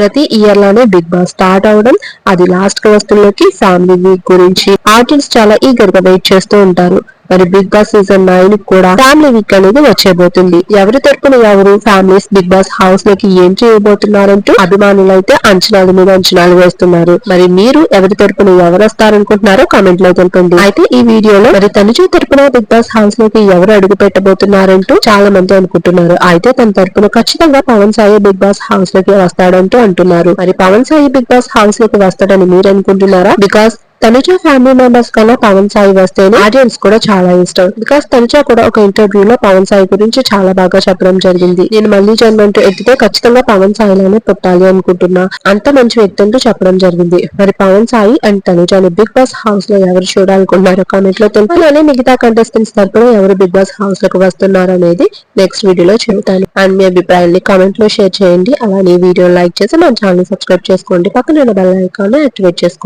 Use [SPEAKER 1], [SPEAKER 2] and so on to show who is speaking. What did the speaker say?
[SPEAKER 1] ప్రతి ఇయర్లోనే big boss start అవడం అది లాస్ట్కి వస్తున్నకి ఫ్యామిలీ వీక్ గురించి. ఆడియన్స్ చాలా ఈగర్గా వెయిట్ చేస్తూ ఉంటారు. మరి బిగ్ బాస్ సీజన్ నైన్ కూడా ఫ్యామిలీ వీక్ అనేది వచ్చేబోతుంది ఎవరి తరపున ఎవరు ఫ్యామిలీస్ బిగ్ బాస్ హౌస్లోకి ఏం చేయబోతున్నారంటూ అభిమానులు అయితే అంచనాల మీద అంచనాలు వేస్తున్నారు. మరి మీరు ఎవరి తరపున ఎవరు వస్తారనుకుంటున్నారో కామెంట్లో తెలపండి. అయితే ఈ వీడియోలో మరి తనుజు తరపున బిగ్ బాస్ హౌస్లోకి ఎవరు అడుగు పెట్టబోతున్నారంటూ చాలా మంది అనుకుంటున్నారు. అయితే తన తరపున ఖచ్చితంగా పవన్ సాయి బిగ్ బాస్ హౌస్లోకి వస్తాడంటూ అంటున్నారు. మరి పవన్ సాయి బిగ్ బాస్ హౌస్లోకి వస్తాడని మీరు అనుకుంటున్నారా? బికాస్ తనుజ ఫ్యామిలీ మెంబర్స్ కన్నా పవన్ సాయి వస్తేనే ఆడియన్స్ కూడా చాలా ఇష్టం. బికాస్ తనుజ కూడా ఒక ఇంటర్వ్యూ లో పవన్ సాయి గురించి చాలా బాగా చెప్పడం జరిగింది. నేను మళ్ళీ జన్మంటూ ఎత్తితే ఖచ్చితంగా పవన్ సాయిలోనే పుట్టాలి అనుకుంటున్నా. అంత మంచి వ్యక్తి అంటూ చెప్పడం జరిగింది. మరి పవన్ సాయి అండ్ తనుజాని బిగ్ బాస్ హౌస్లో ఎవరు చూడాలనుకుంటున్నారో కామెంట్లో తెలుపులోనే మిగతా కంటెస్టెంట్స్ తరపున ఎవరు బిగ్ బాస్ హౌస్లోకి వస్తున్నారు అనేది నెక్స్ట్ వీడియోలో చెబుతాను. అండ్ మీ అభిప్రాయాన్ని కామెంట్లో షేర్ చేయండి. అలానే వీడియో లైక్ చేసి మన ఛానల్ సబ్స్క్రైబ్ చేసుకోండి. పక్కన బెల్ ఐకాన్ యాక్టివేట్ చేసుకోండి.